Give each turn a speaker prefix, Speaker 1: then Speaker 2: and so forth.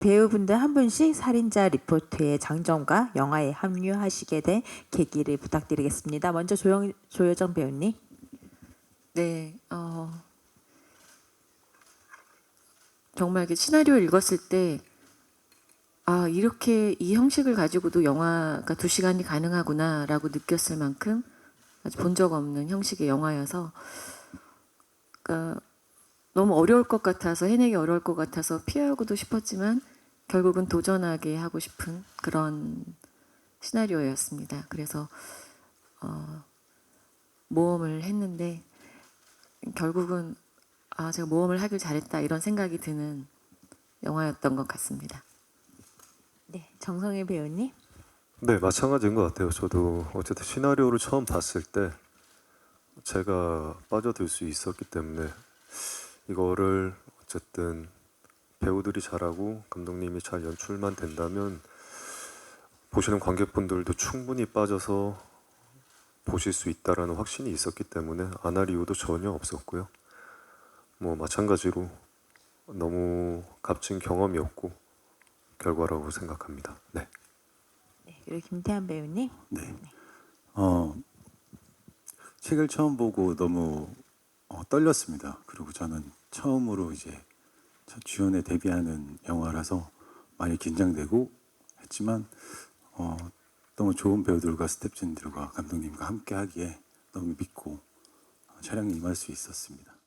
Speaker 1: 배우분들 한 분씩 살인자 리포트의 장점과 영화에 합류하시게 된 계기를 부탁드리겠습니다. 먼저 조영, 조여정 배우님.
Speaker 2: 네, 어, 정말 이렇게 시나리오를 읽었을 때, 아, 이렇게 이 형식을 가지고도 영화가 두 시간이 가능하구나라고 느꼈을 만큼 아직 본 적 없는 형식의 영화여서, 그러니까 너무 어려울 것 같아서 해내기 어려울 것 같아서 피하고도 싶었지만 결국은 도전하게 하고 싶은 그런 시나리오였습니다. 그래서 어, 모험을 했는데 결국은 아 제가 모험을 하길 잘했다 이런 생각이 드는 영화였던 것 같습니다.
Speaker 1: 네, 정성일 배우님.
Speaker 3: 네, 마찬가지인 것 같아요. 저도 어쨌든 시나리오를 처음 봤을 때 제가 빠져들 수 있었기 때문에 이거를 어쨌든 배우들이 잘하고 감독님이 잘 연출만 된다면 보시는 관객분들도 충분히 빠져서 보실 수 있다라는 확신이 있었기 때문에 안 할 이유도 전혀 없었고요. 뭐 마찬가지로 너무 값진 경험이었고 결과라고 생각합니다. 네.
Speaker 1: 네, 그리고 김태한 배우님.
Speaker 4: 네. 어, 책을 처음 보고 너무 어, 떨렸습니다. 그리고 저는 처음으로 이제 첫 주연에 데뷔하는 영화라서 많이 긴장되고 했지만 어, 너무 좋은 배우들과 스태프진들과 감독님과 함께 하기에 너무 믿고 어, 촬영에 임할 수 있었습니다.